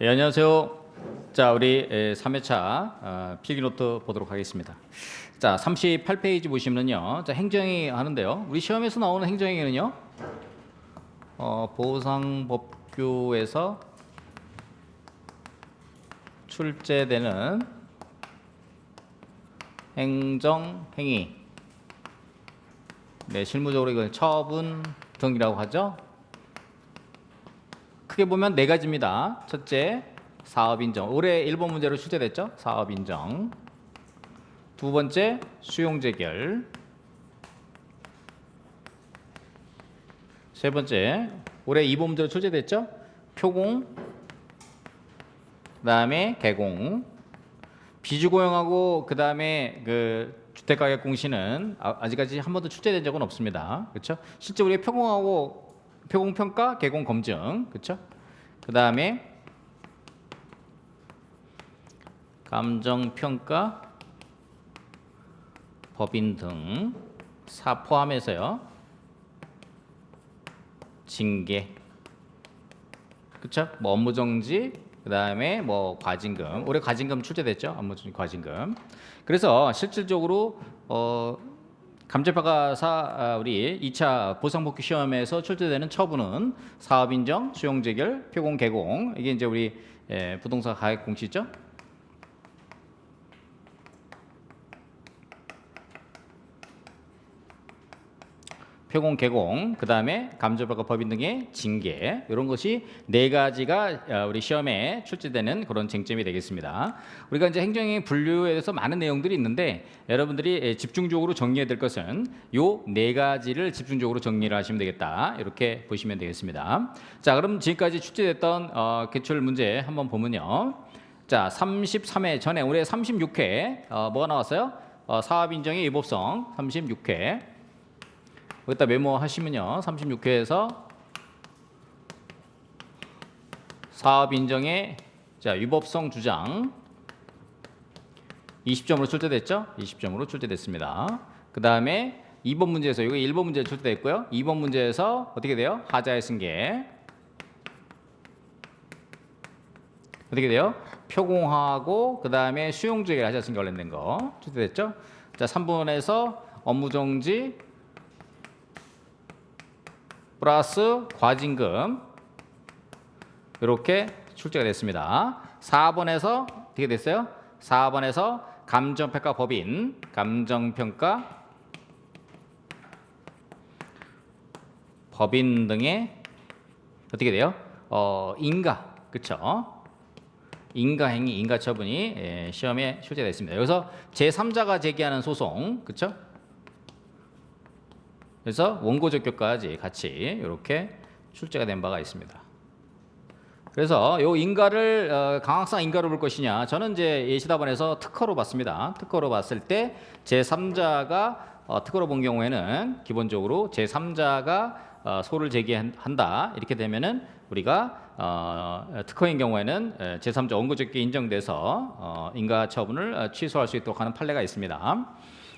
예, 안녕하세요. 자, 우리 3회차 필기노트 보도록 하겠습니다. 자, 38페이지 보시면요. 자, 행정이 하는데요. 우리 시험에서 나오는 행정행위는요. 어, 보상법규에서 출제되는 행정행위. 네, 실무적으로 이걸 처분 등이라고 하죠. 크게 보면 네 가지입니다. 첫째, 사업 인정. 올해 1번 문제로 출제됐죠? 사업 인정. 두 번째, 수용 재결. 세 번째, 올해 2번 문제로 출제됐죠? 표공. 그다음에 개공. 비주고용하고 그다음에 그 주택가격 공시는 아- 아직까지 한 번도 출제된 적은 없습니다. 그렇죠? 실제 우리 표공하고 표공 평가, 개공 검증, 그렇죠? 그 다음에 감정 평가, 법인 등 사 포함해서요. 징계, 그렇죠? 뭐 업무 정지, 그 다음에 뭐 과징금. 올해 과징금 출제됐죠? 업무 정지 과징금. 그래서 실질적으로 어 감정평가사 아, 우리 2차 보상복귀 시험에서 출제되는 처분은 사업 인정, 수용 재결, 표공 개공 이게 이제 우리 에, 부동산 가액 공시죠. 표공 개공 그 다음에 감정평가 법인 등의 징계 이런 것이 네 가지가 어, 우리 시험에 출제되는 그런 쟁점이 되겠습니다. 우리가 이제 행정의 분류에 대해서 많은 내용들이 있는데 여러분들이 에, 집중적으로 정리해야 될 것은 요 네 가지를 집중적으로 정리를 하시면 되겠다 이렇게 보시면 되겠습니다. 자 그럼 지금까지 출제됐던 어, 기출 문제 한번 보면요. 자 33회 전에 올해 36회 어, 뭐가 나왔어요? 어, 사업 인정의 위법성 36회 여기다 메모하시면요. 36회에서 사업 인정의 자, 위법성 주장 20점으로 출제됐죠? 20점으로 출제됐습니다. 그 다음에 2번 문제에서 이거 1번 문제 출제됐고요. 2번 문제에서 어떻게 돼요? 하자의 승계. 어떻게 돼요? 표공하고 그 다음에 수용적인 하자 승계 관련된 거 출제됐죠? 자, 3번에서 업무 정지 플러스 과징금 이렇게 출제가 됐습니다. 4번에서 어떻게 됐어요? 4번에서 감정평가 법인 감정평가 법인 등의 어떻게 돼요? 어, 인가 그쵸? 인가 행위, 인가 처분이 예, 시험에 출제됐습니다. 여기서 제3자가 제기하는 소송, 그렇죠? 그래서 원고 적격까지 같이 이렇게 출제가 된 바가 있습니다. 그래서 요 인가를 어, 강학상 인가로 볼 것이냐? 저는 이제 예시답안에서 특허로 봤습니다. 특허로 봤을 때 제3자가 어, 특허로 본 경우에는 기본적으로 제3자가 어, 소를 제기한다 이렇게 되면은 우리가 어, 특허인 경우에는 에, 제3자 원고 적격 인정돼서 어, 인가 처분을 어, 취소할 수 있도록 하는 판례가 있습니다.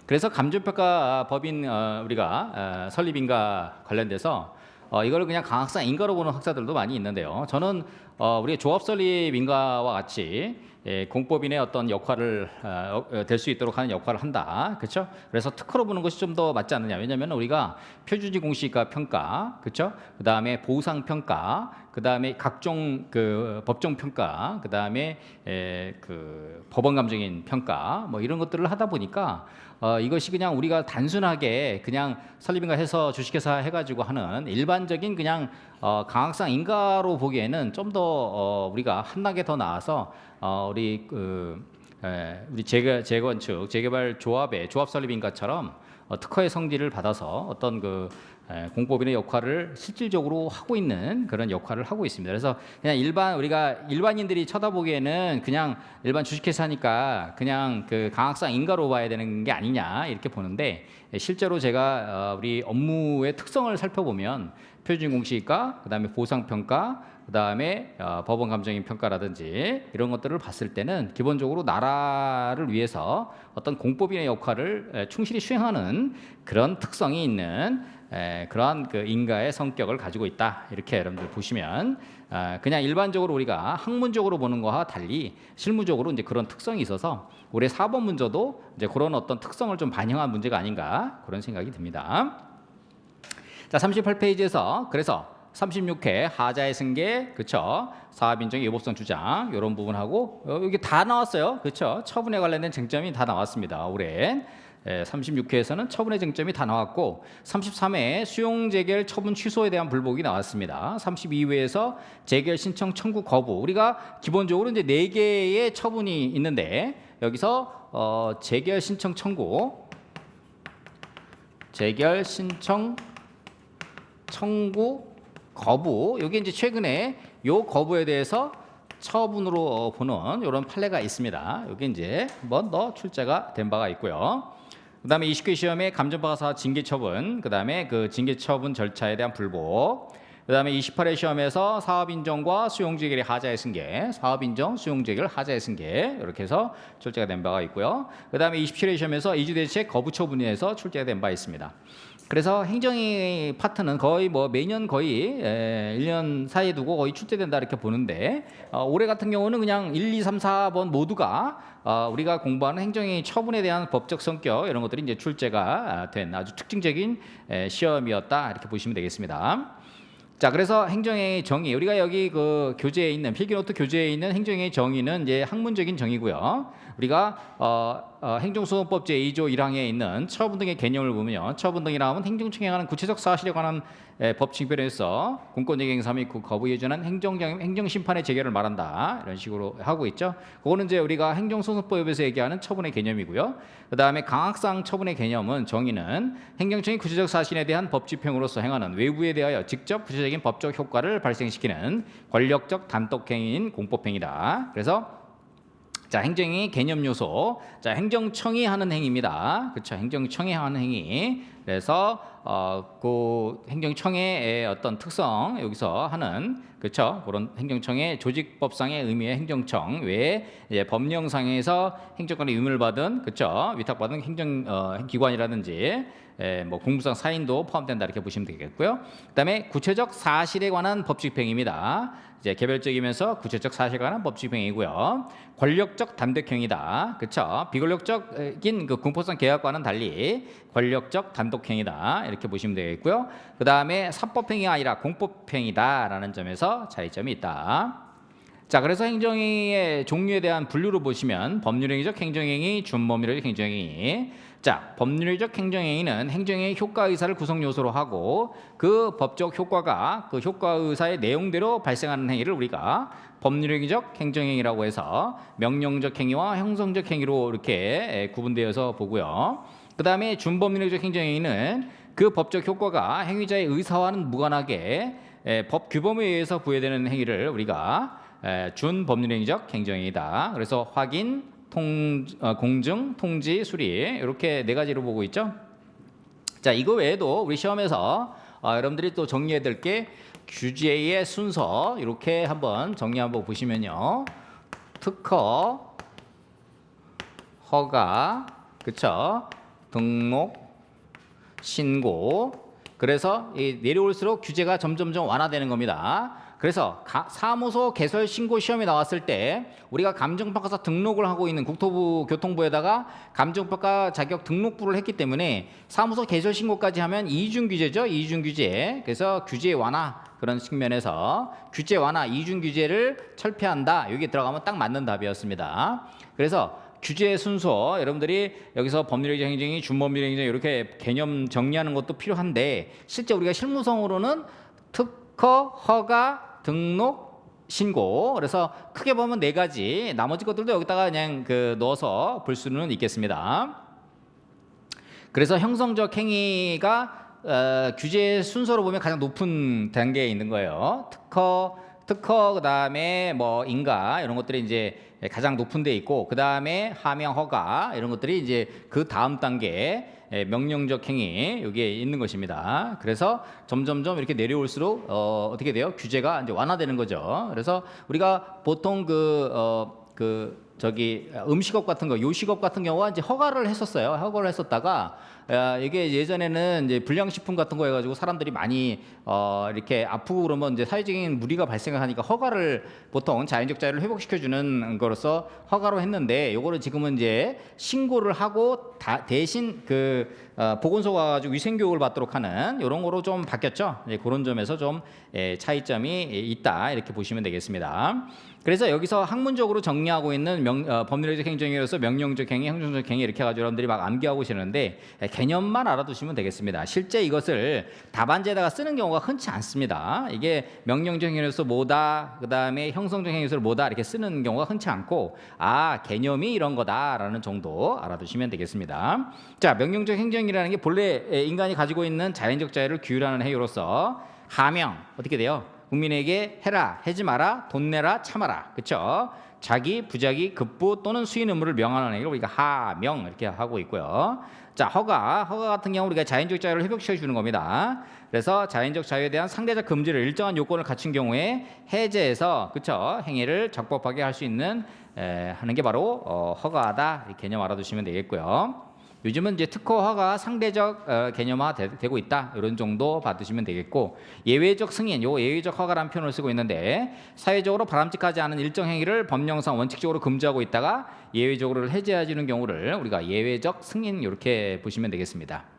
그래서 감정평가 법인 어, 우리가 어, 설립인가 관련돼서 어, 이걸 그냥 강학상 인가로 보는 학자들도 많이 있는데요. 저는 어, 우리 조합 설립 인가와 같이 예, 공법인의 어떤 역할을 어, 어, 될수 있도록 하는 역할을 한다. 그렇죠? 그래서 특허로 보는 것이 좀 더 맞지 않느냐? 왜냐하면 우리가 표준지 공시가 평가, 그렇죠? 그 다음에 보상 평가, 그 다음에 각종 그 법정 평가, 그 다음에 에, 그 법원 감정인 평가, 뭐 이런 것들을 하다 보니까 어, 이것이 그냥 우리가 단순하게 그냥 설립인가 해서 주식회사 해가지고 하는 일반적인 그냥 어, 강학상 인가로 보기에는 좀더 어, 우리가 한 단계 더 나아서 어, 우리 그 에, 우리 재개, 재건축 재개발 조합의 조합 설립 인가처럼 어, 특허의 성질을 받아서 어떤 그 에, 공법인의 역할을 실질적으로 하고 있는 그런 역할을 하고 있습니다. 그래서 그냥 일반 우리가 일반인들이 쳐다보기에는 그냥 일반 주식회사니까 그냥 그 강학상 인가로 봐야 되는 게 아니냐 이렇게 보는데 에, 실제로 제가 어, 우리 업무의 특성을 살펴보면 표준 공시가 그다음에 보상 평가 그다음에 어, 법원 감정인 평가라든지 이런 것들을 봤을 때는 기본적으로 나라를 위해서 어떤 공법인의 역할을 에, 충실히 수행하는 그런 특성이 있는 에, 그러한 그 인가의 성격을 가지고 있다 이렇게 여러분들 보시면 아, 그냥 일반적으로 우리가 학문적으로 보는 거와 달리 실무적으로 이제 그런 특성이 있어서 올해 4번 문제도 이제 그런 어떤 특성을 좀 반영한 문제가 아닌가 그런 생각이 듭니다. 자, 38페이지에서 그래서 36회 하자의 승계, 그쵸? 사업인정의 여법성 주장 이런 부분하고 어, 여기 다 나왔어요, 그쵸? 처분에 관련된 쟁점이 다 나왔습니다. 올해 36회에서는 처분의 쟁점이 다 나왔고 33회 수용 재결 처분 취소에 대한 불복이 나왔습니다. 32회에서 재결 신청 청구 거부 우리가 기본적으로 이제 네 개의 처분이 있는데 여기서 어, 재결 신청 청구 재결 신청 청구 거부 여기 이제 최근에 요 거부에 대해서 처분으로 어, 보는 이런 판례가 있습니다. 여기 이제 한번 더 출제가 된 바가 있고요. 그다음에 20회 시험에 감정박아사 징계 처분, 그다음에 그 징계 처분 절차에 대한 불복, 그다음에 28회 시험에서 사업 인정과 수용 재결의 하자의 승계, 사업 인정, 수용 재결 하자의 승계 이렇게 해서 출제가 된 바가 있고요. 그다음에 27회 시험에서 이주 대책 거부 처분에서 출제가 된 바 있습니다. 그래서 행정위 파트는 거의 뭐 매년 거의 에, 1년 사이에 두고 거의 출제된다 이렇게 보는데 어, 올해 같은 경우는 그냥 1, 2, 3, 4번 모두가 어, 우리가 공부하는 행정위 처분에 대한 법적 성격 이런 것들이 이제 출제가 된 아주 특징적인 에, 시험이었다 이렇게 보시면 되겠습니다. 자, 그래서 행정의 정의 우리가 여기 그 교재에 있는 필기노트 교재에 있는 행정의 정의는 이제 학문적인 정의고요. 우리가 어, 어, 행정소송법 제2조 1항에 있는 처분 등의 개념을 보면 처분 등이라 하면 행정청에 관한 구체적 사실에 관한 에, 법칙별에서 공권력 행사 및 그 거부 예전한 행정 행정 심판의 재결을 말한다 이런 식으로 하고 있죠. 그거는 이제 우리가 행정소송법에서 얘기하는 처분의 개념이고요. 그 다음에 강학상 처분의 개념은 정의는 행정청이 구체적 사실에 대한 법 집행으로서 행하는 외부에 대하여 직접 구체적인 법적 효과를 발생시키는 권력적 단독 행위인 공법행위다. 그래서 자, 행정의 개념 요소. 자, 행정청이 하는 행위입니다. 그렇죠. 행정청이 하는 행위. 그래서 어, 그 행정청의 어떤 특성 여기서 하는 그렇죠. 그런 행정청의 조직법상의 의미의 행정청 외에 이제 법령상에서 행정권의 의무를 받은 그렇죠. 위탁받은 행정 어, 기관이라든지 에, 뭐 공무상 사인도 포함된다 이렇게 보시면 되겠고요. 그다음에 구체적 사실에 관한 법집행입니다. 이제 개별적이면서 구체적 사실에 관한 법집행이고요. 권력적 단독행위다. 그렇죠? 비권력적인 그 공포성 계약과는 달리 권력적 단독행위다. 이렇게 보시면 되겠고요. 그다음에 사법행위가 아니라 공법행위다라는 점에서 차이점이 있다. 자, 그래서 행정행위의 종류에 대한 분류를 보시면 법률행위적 행정행위, 준법률적 행정행위. 자, 법률적 행정행위는 행정의 효과 의사를 구성 요소로 하고 그 법적 효과가 그 효과 의사의 내용대로 발생하는 행위를 우리가 법률행위적 행정행위라고 해서 명령적 행위와 형성적 행위로 이렇게 구분되어서 보고요. 그다음에 준법률적 행정행위는 그 법적 효과가 행위자의 의사와는 무관하게 법 규범에 의해서 부여되는 행위를 우리가 준법률행위적 행정행위다. 그래서 확인, 통, 어, 공증, 통지, 수리 이렇게 네 가지로 보고 있죠. 자 이거 외에도 우리 시험에서 어, 여러분들이 또 정리해야 될 게 규제의 순서 이렇게 한번 정리 한번 보시면요. 특허, 허가, 그쵸? 등록, 신고. 그래서 이 내려올수록 규제가 점점점 완화되는 겁니다. 그래서 가, 사무소 개설 신고 시험에 나왔을 때 우리가 감정평가사 등록을 하고 있는 국토부 교통부에다가 감정평가 자격 등록부를 했기 때문에 사무소 개설 신고까지 하면 이중 규제죠 이중 규제. 그래서 규제 완화 그런 측면에서 규제 완화 이중 규제를 철폐한다. 여기 들어가면 딱 맞는 답이었습니다. 그래서 규제 순서 여러분들이 여기서 법률적 행정이 준법률적 행정 이렇게 개념 정리하는 것도 필요한데 실제 우리가 실무성으로는 특허 허가 등록 신고 그래서 크게 보면 네 가지 나머지 것들도 여기다가 그냥 그 넣어서 볼 수는 있겠습니다. 그래서 형성적 행위가 어, 규제 순서로 보면 가장 높은 단계에 있는 거예요. 특허, 특허 그다음에 뭐 인가 이런 것들이 이제 가장 높은 데 있고 그다음에 하명 허가 이런 것들이 이제 그 다음 단계 에 명령적 행위 여기에 있는 것입니다. 그래서 점점점 이렇게 내려올수록 어, 어떻게 돼요? 규제가 이제 완화되는 거죠. 그래서 우리가 보통 그 어, 그 저기 음식업 같은 거, 요식업 같은 경우가 이제 허가를 했었어요. 허가를 했었다가 아, 이게 예전에는 이제 불량식품 같은 거 해가지고 사람들이 많이 어, 이렇게 아프고 그러면 이제 사회적인 무리가 발생을 하니까 허가를 보통 자연적 자유를 회복시켜주는 거로서 허가로 했는데 요거를 지금은 이제 신고를 하고 다 대신 그 어, 보건소 가가지고 위생 교육을 받도록 하는 이런 거로 좀 바뀌었죠. 이제 그런 점에서 좀 예, 차이점이 있다 이렇게 보시면 되겠습니다. 그래서 여기서 학문적으로 정리하고 있는 명, 어, 법률적 행정이로서 명령적 행위, 행정적 행위 이렇게 해가지고 여러분들이 막 암기하고 계시는데 예, 개념만 알아두시면 되겠습니다. 실제 이것을 답안지에다가 쓰는 경우가 흔치 않습니다. 이게 명령적 행위로서 뭐다, 그 다음에 형성적 행위로서 뭐다 이렇게 쓰는 경우가 흔치 않고 아 개념이 이런 거다라는 정도 알아두시면 되겠습니다. 자 명령적 행정이라는 게 본래 인간이 가지고 있는 자연적 자유를 규율하는 행위로서 하명 어떻게 돼요? 국민에게 해라, 하지 마라, 돈 내라, 참아라. 그렇죠? 자기, 부자기, 급부 또는 수인 의무를 명하는 행위를 우리가 하명 이렇게 하고 있고요. 자, 허가, 허가 같은 경우 우리가 자연적 자유를 회복시켜 주는 겁니다. 그래서 자연적 자유에 대한 상대적 금지를 일정한 요건을 갖춘 경우에 해제해서 그렇죠? 행위를 적법하게 할 수 있는 에, 하는 게 바로 어, 허가다 이 개념 알아두시면 되겠고요. 요즘은 이제 특허화가 상대적 어, 개념화 되, 고 있다 이런 정도 받으시면 되겠고 예외적 승인 요 예외적 허가라는 표현을 쓰고 있는데 사회적으로 바람직하지 않은 일정 행위를 법령상 원칙적으로 금지하고 있다가 예외적으로 해제해주는 경우를 우리가 예외적 승인 이렇게 보시면 되겠습니다.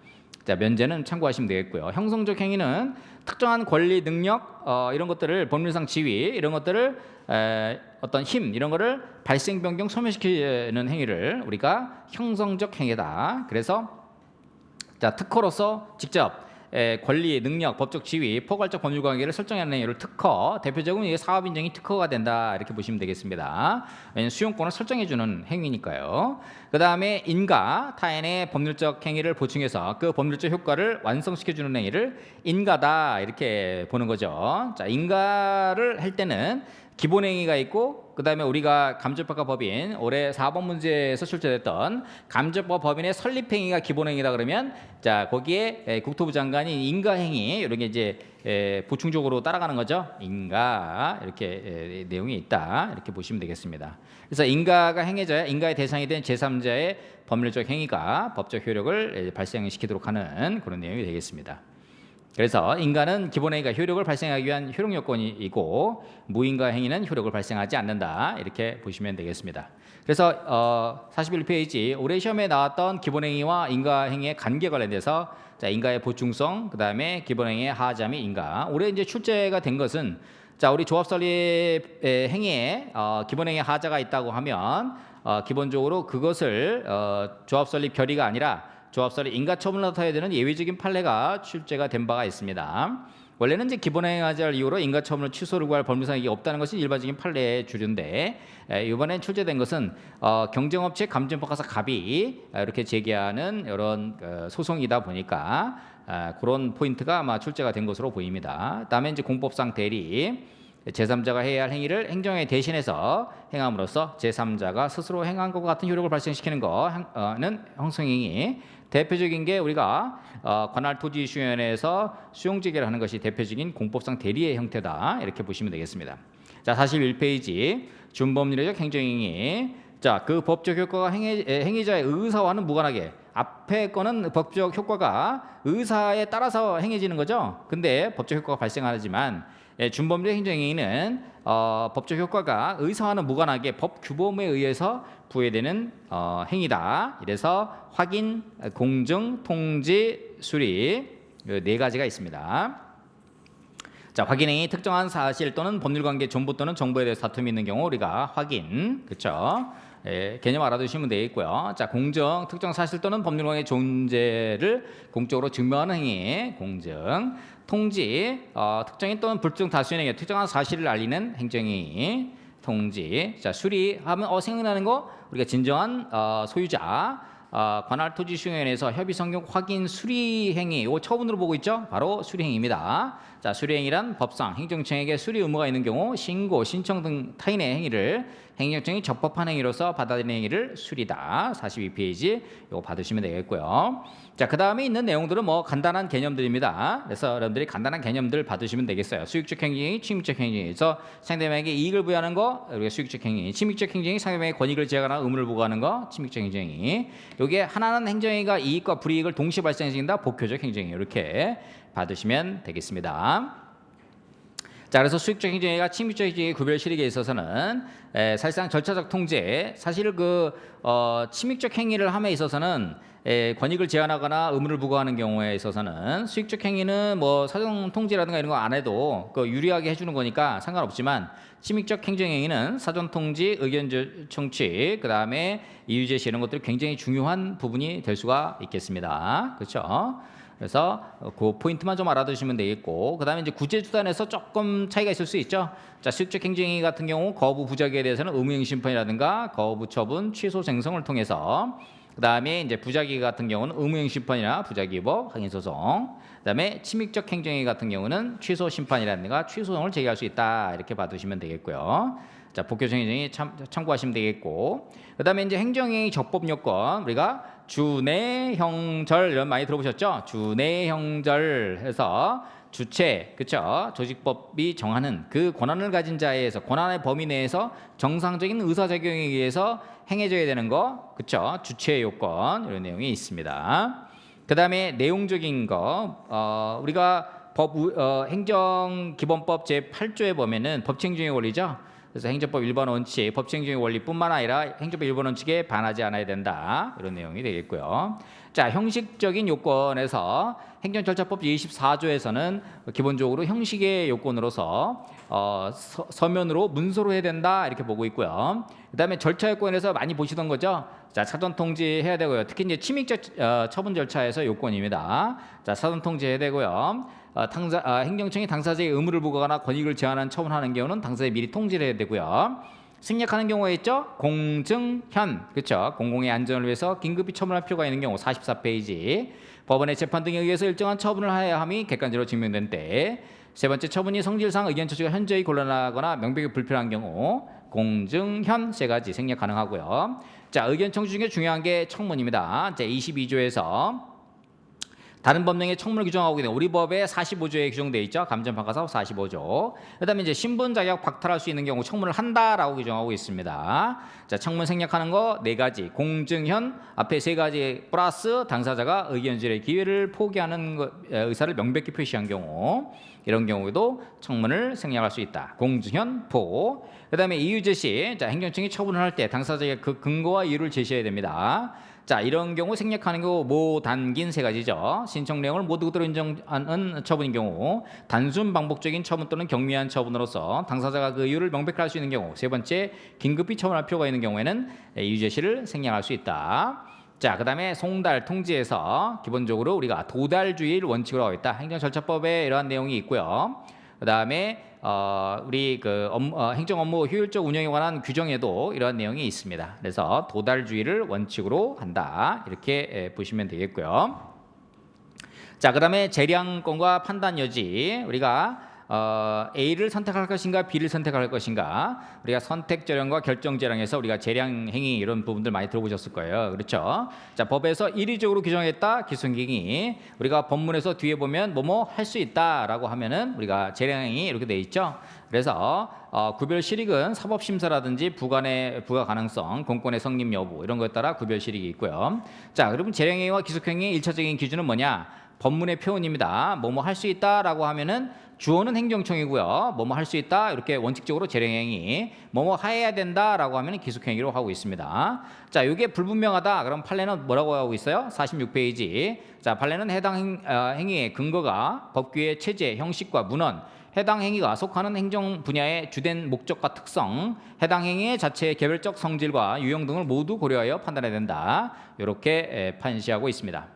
자 면제는 참고하시면 되겠고요. 형성적 행위는 특정한 권리, 능력 어, 이런 것들을 법률상 지위 이런 것들을 에, 어떤 힘 이런 거를 발생 변경 소멸시키는 행위를 우리가 형성적 행위다. 그래서 자 특허로서 직접 에, 권리, 능력, 법적 지위, 포괄적 법률 관계를 설정하는 행위를 특허, 대표적으로 이게 사업 인정이 특허가 된다 이렇게 보시면 되겠습니다. 왜냐하면 수용권을 설정해주는 행위니까요. 그 다음에 인가, 타인의 법률적 행위를 보충해서 그 법률적 효과를 완성시켜주는 행위를 인가다 이렇게 보는 거죠. 자, 인가를 할 때는 기본 행위가 있고 그 다음에 우리가 감정평가 법인 올해 4번 문제에서 출제됐던 감정평가 법인의 설립 행위가 기본 행위다 그러면 자 거기에 에, 국토부 장관이 인가 행위 이런 게 이제 에, 보충적으로 따라가는 거죠. 인가 이렇게 에, 내용이 있다. 이렇게 보시면 되겠습니다. 그래서 인가가 행위자야 인가의 대상이 된 제3자의 법률적 행위가 법적 효력을 에, 발생시키도록 하는 그런 내용이 되겠습니다. 그래서 인간은 기본 행위가 효력을 발생하기 위한 효력 요건이고 무인가 행위는 효력을 발생하지 않는다 이렇게 보시면 되겠습니다. 그래서 어, 41페이지 올해 시험에 나왔던 기본 행위와 인가 행위의 관계 관련돼서 자, 인가의 보충성 그다음에 기본 행위의 하자 및 인가 올해 이제 출제가 된 것은 자 우리 조합 설립 행위에 어, 기본 행위 하자가 있다고 하면 어, 기본적으로 그것을 어, 조합 설립 결의가 아니라 조합설의 인가처분을 나타내야 되는 예외적인 판례가 출제가 된 바가 있습니다. 원래는 이제 기본행위하자 이유로 인가처분을 취소를 구할 법률상이 없다는 것이 일반적인 판례의 주류인데 에, 이번에 출제된 것은 어, 경쟁업체 감정평가사 갑이 이렇게 제기하는 이런 어, 소송이다 보니까 어, 그런 포인트가 아마 출제가 된 것으로 보입니다. 다음에 이제 공법상 대리 제3자가 해야 할 행위를 행정에 대신해서 행함으로써 제3자가 스스로 행한 것과 같은 효력을 발생시키는 거는 형성행위 대표적인 게 우리가 어, 관할 토지 이슈위원회에서 수용제기를 하는 것이 대표적인 공법상 대리의 형태다 이렇게 보시면 되겠습니다. 자 41페이지 준법률적 행정행위 자그 법적 효과가 행위, 행위자의 의사와는 무관하게 앞에 거는 법적 효과가 의사에 따라서 행해지는 거죠. 근데 법적 효과가 발생하지만 예, 준법률 행정행위는 어, 법적 효과가 의사와는 무관하게 법 규범에 의해서 부여되는 어, 행위다. 이래서 확인, 공증, 통지, 수리 네 가지가 있습니다. 자, 확인행위 특정한 사실 또는 법률관계 정보 또는 정보에 대해 다툼이 있는 경우 우리가 확인, 그렇죠? 예, 개념 알아두시면 되겠고요. 자, 공정, 특정 사실 또는 법률관계 존재를 공적으로 증명하는 행위, 공정. 통지, 어, 특정인 또는 불특정 다수인에게 특정한 사실을 알리는 행정행위, 통지. 자, 수리하면 어 생각나는 거 우리가 진정한 어, 소유자 어, 관할 토지 수용원에서 협의 성격 확인 수리 행위 이 처분으로 보고 있죠. 바로 수리 행위입니다. 자, 수리 행위란 법상 행정청에게 수리 의무가 있는 경우 신고, 신청 등 타인의 행위를 행정청이 적법한 행위로서 받아들인 행위를 수리다. 42페이지 이거 받으시면 되겠고요. 자, 그 다음에 있는 내용들은 뭐 간단한 개념들입니다. 그래서 여러분들이 간단한 개념들 받으시면 되겠어요. 수익적 행위, 취미적 행위에서 상대방에게 이익을 부여하는 거, 우리가 수익적 행위, 취미적 행위, 상대방의 권익을 제한하거나 의무를 부과하는 거, 취미적 행위. 요게 하나는 행정행위가 이익과 불이익을 동시에 발생시킨다. 복효적 행정행위 이렇게 받으시면 되겠습니다. 자, 그래서 수익적 행정행위가 침입적 행정행위 구별 실익에 있어서는 에, 사실상 절차적 통제, 사실 그 어, 침입적 행위를 함에 있어서는 에, 권익을 제한하거나 의무를 부과하는 경우에 있어서는 수익적 행위는 뭐 사정 통제라든가 이런 거 안 해도 그 유리하게 해주는 거니까 상관없지만 침입적 행정 행위는 사전 통지, 의견 저- 청취, 그 다음에 이유 제시 이런 것들이 굉장히 중요한 부분이 될 수가 있겠습니다. 그렇죠? 그래서 그 포인트만 좀 알아두시면 되겠고 그다음에 이제 구제 수단에서 조금 차이가 있을 수 있죠. 자, 수익적 행정행위 같은 경우 거부 부작위에 대해서는 의무형 심판이라든가 거부 처분, 취소 쟁성을 통해서 그다음에 이제 부작위 같은 경우는 의무형 심판이나 부작위법 확인 소송. 그다음에 침입적 행정행위 같은 경우는 취소 심판이라든가 취소송을 제기할 수 있다. 이렇게 봐두시면 되겠고요. 자, 복교적 행정이 참, 참고하시면 되겠고. 그다음에 이제 행정행위 적법 요건 우리가 주내 형절 이런 많이 들어보셨죠? 주내 형절 해서 주체, 그쵸? 조직법이 정하는 그 권한을 가진 자에 의해서 권한의 범위 내에서 정상적인 의사작용에 의해서 행해져야 되는 거, 그쵸? 주체 요건 이런 내용이 있습니다. 그 다음에 내용적인 거, 어, 우리가 법 우- 어, 행정기본법 제 8조에 보면은 법치행정의 원리죠. 그래서 행정법 일반 원칙, 법치행정의 원리뿐만 아니라 행정법 일반 원칙에 반하지 않아야 된다 이런 내용이 되겠고요. 자 형식적인 요건에서 행정절차법 24조에서는 기본적으로 형식의 요건으로서 어, 서, 서면으로 문서로 해야 된다 이렇게 보고 있고요. 그다음에 절차 요건에서 많이 보시던 거죠. 자 사전 통지 해야 되고요. 특히 이제 침입적 어, 처분 절차에서 요건입니다. 자 사전 통지 해야 되고요. 어, 당사, 아, 행정청이 당사자의 의무를 부과하거나 권익을 제한하는 처분하는 경우는 당사자에 미리 통지를 해야 되고요. 생략하는 경우가 있죠. 공증현 그렇죠. 공공의 안전을 위해서 긴급히 처분할 필요가 있는 경우 44페이지 법원의 재판 등에 의해서 일정한 처분을 하여야 함이 객관적으로 증명된 때. 세 번째 처분이 성질상 의견 처치가 현저히 곤란하거나 명백히 불필요한 경우 공증현 세 가지 생략 가능하고요. 자 의견 청취 중에 중요한 게 청문입니다. 제 22조에서 다른 법령에 청문을 규정하고 있는 우리 법의 45조에 규정되어 있죠. 감정평가사업 45조. 그다음에 이제 신분 자격 박탈할 수 있는 경우 청문을 한다라고 규정하고 있습니다. 자, 청문 생략하는 거 네 가지. 공증현 앞에 세 가지 플러스 당사자가 의견질의 기회를 포기하는 것, 에, 의사를 명백히 표시한 경우 이런 경우에도 청문을 생략할 수 있다. 공증현 포. 그다음에 이유 제시. 자, 행정청이 처분을 할 때 당사자의 그 근거와 이유를 제시해야 됩니다. 자 이런 경우 생략하는 경우 모 단긴 세 가지죠. 신청 내용을 모두 그대로 인정하는 처분인 경우 단순 반복적인 처분 또는 경미한 처분으로서 당사자가 그 이유를 명백히 할 수 있는 경우 세 번째 긴급히 처분할 필요가 있는 경우에는 이유 제시를 생략할 수 있다. 자, 그다음에 송달 통지에서 기본적으로 우리가 도달주의를 원칙으로 하고 있다. 행정절차법에 이러한 내용이 있고요. 그다음에 어, 우리 그 업무, 어, 행정 업무 효율적 운영에 관한 규정에도 이러한 내용이 있습니다. 그래서 도달주의를 원칙으로 한다. 이렇게 에, 보시면 되겠고요. 자, 그다음에 재량권과 판단 여지 우리가 어, A를 선택할 것인가 B를 선택할 것인가. 우리가 선택 재량과 결정 재량에서 우리가 재량 행위 이런 부분들 많이 들어보셨을 거예요. 그렇죠? 자 법에서 일의적으로 규정했다 기승행위 우리가 법문에서 뒤에 보면 뭐뭐 할 수 있다라고 하면은 우리가 재량 행위 이렇게 돼 있죠? 그래서 어, 구별 실익은 사법 심사라든지 부관의 부가 가능성 공권의 성립 여부 이런 것에 따라 구별 실익이 있고요. 자 그러면 재량 행위와 기속 행위의 일차적인 기준은 뭐냐 법문의 표현입니다. 뭐뭐 할 수 있다라고 하면은 주어는 행정청이고요. 뭐뭐 할 수 있다 이렇게 원칙적으로 재량행위, 뭐뭐 하여야 된다라고 하면은 기속행위로 하고 있습니다. 자, 이게 불분명하다. 그럼 판례는 뭐라고 하고 있어요? 46페이지. 자, 판례는 해당 행, 어, 행위의 근거가 법규의 체제, 형식과 문헌, 해당 행위가 속하는 행정 분야의 주된 목적과 특성, 해당 행위의 자체의 개별적 성질과 유형 등을 모두 고려하여 판단해야 된다. 이렇게 판시하고 있습니다.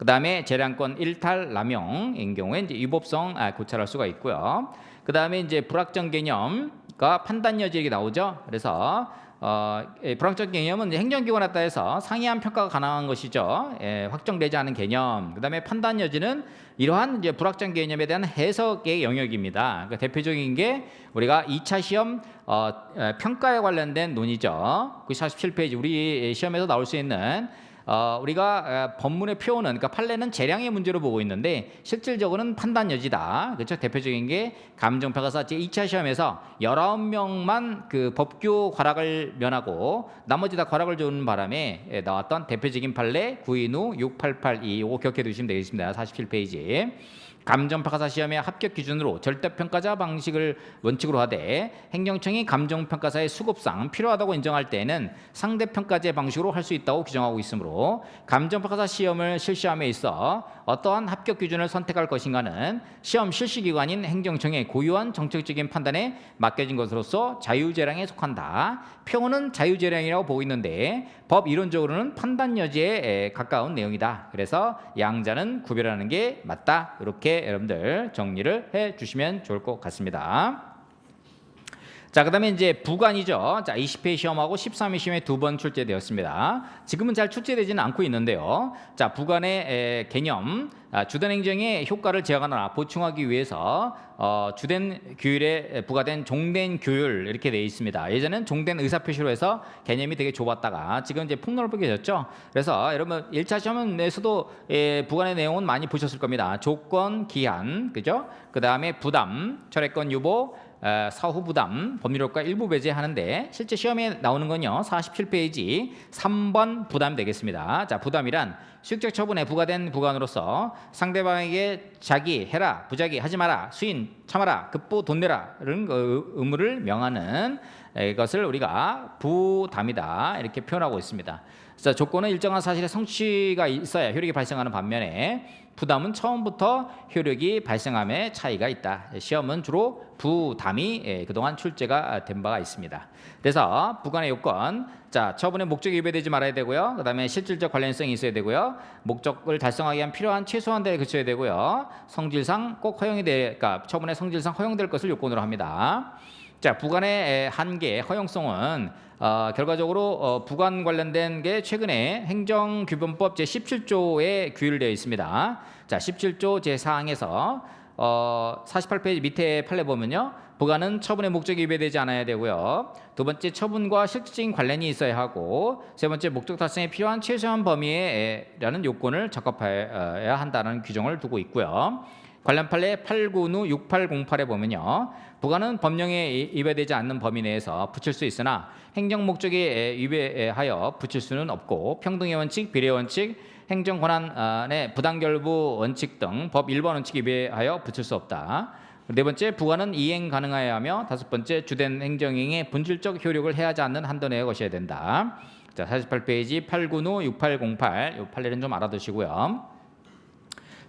그 다음에 재량권 일탈 남용인 경우에 이제 위법성 아, 고찰할 수가 있고요. 그 다음에 이제 불확정 개념 가 판단 여지 이렇게 나오죠. 그래서 어, 예, 불확정 개념은 행정기관에 따라서 상이한 평가가 가능한 것이죠. 예, 확정되지 않은 개념. 그다음에 판단 여지는 이러한 이제 불확정 개념에 대한 해석의 영역입니다. 그러니까 대표적인 게 우리가 2차 시험 어, 에, 평가에 관련된 논의죠. 그 47페이지 우리 시험에서 나올 수 있는 어, 우리가 어, 법문의 표현은 그러니까 판례는 재량의 문제로 보고 있는데 실질적으로는 판단 여지다. 그렇죠? 대표적인 게 감정평가사 제 2차 시험에서 19명만 그 법규 과락을 면하고 나머지 다 과락을 주는 바람에 예, 나왔던 대표적인 판례 구인후 6882 이거 기억해 두시면 되겠습니다. 47페이지. 감정평가사 시험의 합격 기준으로 절대평가자 방식을 원칙으로 하되 행정청이 감정평가사의 수급상 필요하다고 인정할 때에는 상대평가제 방식으로 할 수 있다고 규정하고 있으므로 감정평가사 시험을 실시함에 있어 어떠한 합격 기준을 선택할 것인가는 시험 실시 기관인 행정청의 고유한 정책적인 판단에 맡겨진 것으로서 자유재량에 속한다. 표현은 자유재량이라고 보고 있는데 법 이론적으로는 판단 여지에 가까운 내용이다. 그래서 양자는 구별하는 게 맞다. 이렇게 여러분들 정리를 해 주시면 좋을 것 같습니다. 자, 그 다음에 이제 부관이죠. 자, 20회 시험하고 13회 시험에 두 번 출제되었습니다. 지금은 잘 출제되지는 않고 있는데요. 자, 부관의 에, 개념, 아, 주된 행정의 효과를 제어하거나 보충하기 위해서 어, 주된 규율에 부과된 종된 규율 이렇게 되어 있습니다. 예전엔 종된 의사 표시로 해서 개념이 되게 좁았다가 지금 이제 폭넓게 졌죠. 그래서 여러분 1차 시험에서도 예, 부관의 내용은 많이 보셨을 겁니다. 조건, 기한, 그죠? 그 다음에 부담, 철회권 유보, 어, 사후 부담, 법률효과 일부 배제하는데 실제 시험에 나오는 건요. 47페이지 3번 부담 되겠습니다. 자, 부담이란 수익적 처분에 부과된 부관으로서 상대방에게 자기 해라, 부자기 하지 마라, 수인 참아라, 급보 돈 내라 이런 그 의무를 명하는 이것을 우리가 부담이다 이렇게 표현하고 있습니다. 자, 조건은 일정한 사실의 성취가 있어야 효력이 발생하는 반면에 부담은 처음부터 효력이 발생함에 차이가 있다. 시험은 주로 부담이 예, 그동안 출제가 된 바가 있습니다. 그래서 부관의 요건, 자 처분의 목적이 위배되지 말아야 되고요. 그다음에 실질적 관련성이 있어야 되고요. 목적을 달성하기 위한 필요한 최소한 대에 그쳐야 되고요. 성질상 꼭 허용이 돼, 그러니까 처분의 성질상 허용될 것을 요건으로 합니다. 자, 부관의 한계, 허용성은 어, 결과적으로 어, 부관 관련된 게 최근에 행정규범법 제 17조에 규율되어 있습니다. 자, 17조 제 4항에서 어, 48페이지 밑에 판례 보면요. 부관은 처분의 목적이 위배되지 않아야 되고요. 두 번째 처분과 실질적인 관련이 있어야 하고 세 번째 목적 달성에 필요한 최소한 범위에라는 요건을 적합해야 한다는 규정을 두고 있고요. 관련 판례 896 6808에 보면요. 부관은 법령에 위배되지 않는 범위 내에서 붙일 수 있으나 행정 목적에 위배하여 붙일 수는 없고 평등의 원칙, 비례 원칙, 행정 권한의 부당결부 원칙 등법 일반 원칙에 위배하여 붙일 수 없다. 네 번째 부관은 이행 가능하여야 하며 다섯 번째 주된 행정행의 본질적 효력을 해하지 않는 한도 내에 것이어야 된다. 자, 48페이지 895 6808 이 판례는 좀 알아두시고요.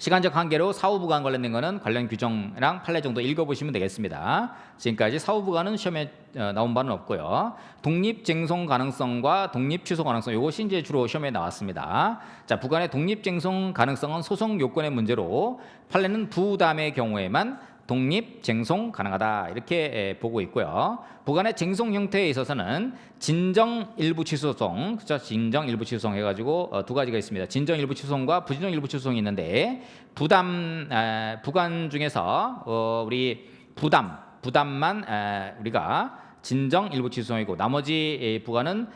시간적 한계로 사후부관 관련된 거는 관련 규정이랑 판례 정도 읽어보시면 되겠습니다. 지금까지 사후부관은 시험에 어, 나온 바는 없고요. 독립 쟁송 가능성과 독립 취소 가능성 이것이 이제 주로 시험에 나왔습니다. 자, 부관의 독립 쟁송 가능성은 소송 요건의 문제로 판례는 부담의 경우에만 독립 쟁송 가능하다 이렇게 보고 있고요. 부관의 쟁송 형태에 있어서는 진정 일부 취소송, 그렇죠? 진정 일부 취소송 해가지고 어, 두 가지가 있습니다. 진정 일부 취소송과 부진정 일부 취소송이 있는데 부담 에, 부관 중에서 어, 우리 부담 부담만 에, 우리가 진정 일부 취소송이고 나머지 부관은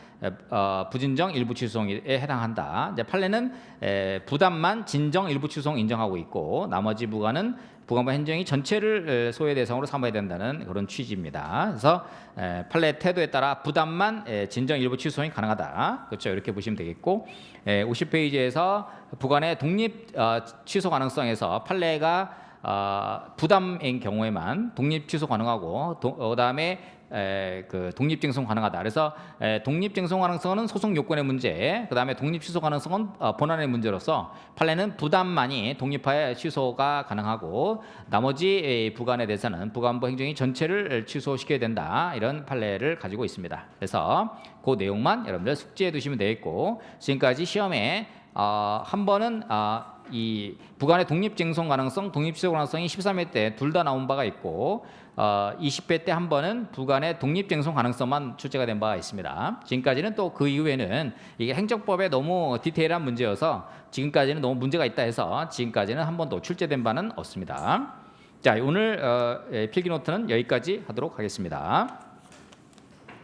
어, 부진정 일부 취소송에 해당한다. 이제 판례는 에, 부담만 진정 일부 취소송 인정하고 있고 나머지 부관은 부관부 행정이 전체를 소외 대상으로 삼아야 된다는 그런 취지입니다. 그래서 에, 판례 태도에 따라 부담만 에, 진정 일부 취소송이 가능하다. 그렇죠? 이렇게 보시면 되겠고 에, 50페이지에서 부관의 독립 어, 취소 가능성에서 판례가 어, 부담인 경우에만 독립 취소 가능하고 도, 어, 그다음에 에, 그 독립 쟁송 가능하다. 그래서 에, 독립 쟁송 가능성은 소송 요건의 문제, 그 다음에 독립 취소 가능성은 어, 본안의 문제로서 판례는 부담만이 독립하에 취소가 가능하고 나머지 에, 부관에 대해서는 부관부 행정이 전체를 취소시켜야 된다. 이런 판례를 가지고 있습니다. 그래서 그 내용만 여러분들 숙지해 두시면 되겠고 지금까지 시험에 어, 한 번은 어, 이 북한의 독립쟁성 가능성, 독립지속 가능성이 13회 때 둘 다 나온 바가 있고 어, 20회 때 한 번은 북한의 독립쟁성 가능성만 출제가 된 바가 있습니다. 지금까지는 또 그 이후에는 이게 행정법에 너무 디테일한 문제여서 지금까지는 너무 문제가 있다 해서 지금까지는 한 번도 출제된 바는 없습니다. 자 오늘 어, 예, 필기 노트는 여기까지 하도록 하겠습니다.